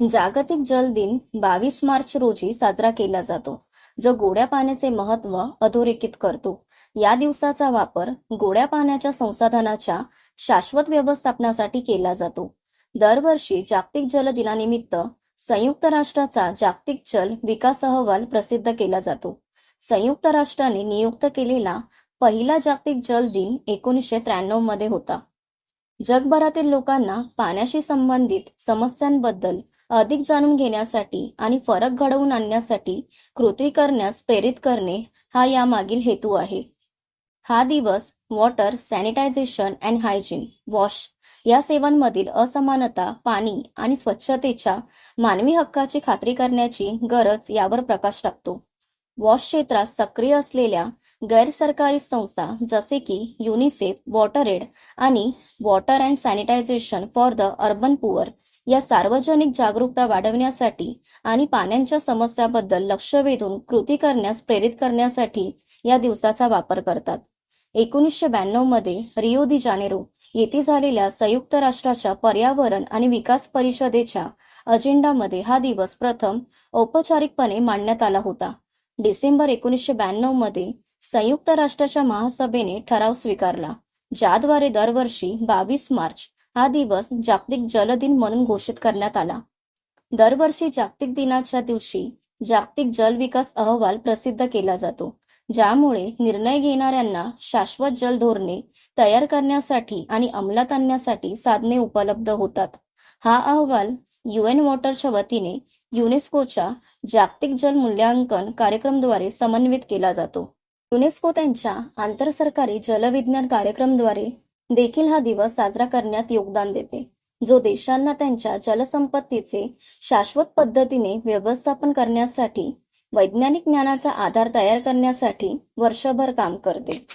जागतिक जल दिन बावीस मार्च रोजी साजरा केला जातो जो गोड्या पाण्याचे महत्त्व अधोरेखित करतो. या दिवसाचा वापर गोड्या पाण्याच्या संसाधनाच्या शाश्वत व्यवस्थापनासाठी केला जातो. दरवर्षी जागतिक जल दिनानिमित्त संयुक्त राष्ट्राचा जागतिक जल विकास अहवाल प्रसिद्ध केला जातो. संयुक्त राष्ट्राने नियुक्त केलेला पहिला जागतिक जल दिन एकोणीसशे त्र्याण्णवमध्ये होता. जगभरातील लोकांना पाण्याशी संबंधित समस्यांबद्दल अधिक जाणून घेण्यासाठी आणि फरक घडवून आणण्यासाठी कृती करण्यास प्रेरित करणे हा यामागील हेतू आहे. हा दिवस water sanitisation and hygiene wash या सेवांमधील असमानता पाणी आणि स्वच्छतेच्या मानवी हक्काची खात्री करण्याची गरज यावर प्रकाश टाकतो. वॉश क्षेत्रात सक्रिय असलेल्या गैरसरकारी संस्था जसे की युनिसेफ वॉटर एड आणि water and sanitisation for the urban poor या सार्वजनिक जागरूकता वाढवण्यासाठी आणि पाण्याच्या समस्याबद्दल लक्ष वेधून कृती करण्यास प्रेरित करण्यासाठी या दिवसाचा वापर करतात. एकोणीसशे ब्याण्णवमध्ये रिओ दी जानेरो येथे झालेल्या संयुक्त राष्ट्राच्या पर्यावरण आणि विकास परिषदेच्या अजेंडामध्ये हा दिवस प्रथम औपचारिकपणे मांडण्यात आला होता. डिसेंबर एकोणीसशे ब्याण्णवमध्ये संयुक्त राष्ट्राच्या महासभेने ठराव स्वीकारला ज्याद्वारे दरवर्षी बावीस मार्च हा दिवस जागतिक जल दिन म्हणून घोषित करण्यात आला. दरवर्षी जागतिक दिनाच्या दिवशी जागतिक जल विकास अहवाल प्रसिद्ध केला जातो ज्यामुळे निर्णय घेणाऱ्यांना शाश्वत जल धोरणे तयार करण्यासाठी आणि अंमलात आणण्यासाठी साधने उपलब्ध होतात. हा अहवाल युएन वॉटरच्या वतीने युनेस्कोच्या जागतिक जल मूल्यांकन कार्यक्रमद्वारे समन्वित केला जातो. युनेस्को त्यांच्या आंतरसरकारी जलविज्ञान कार्यक्रमद्वारे देखील हा दिवस साजरा करण्यात योगदान देते. जो देशांना त्यांच्या जलसंपत्तीचे शाश्वत पद्धतीने व्यवस्थापन करण्यासाठी वैज्ञानिक ज्ञानाचा आधार तयार करण्यासाठी वर्षभर काम करते.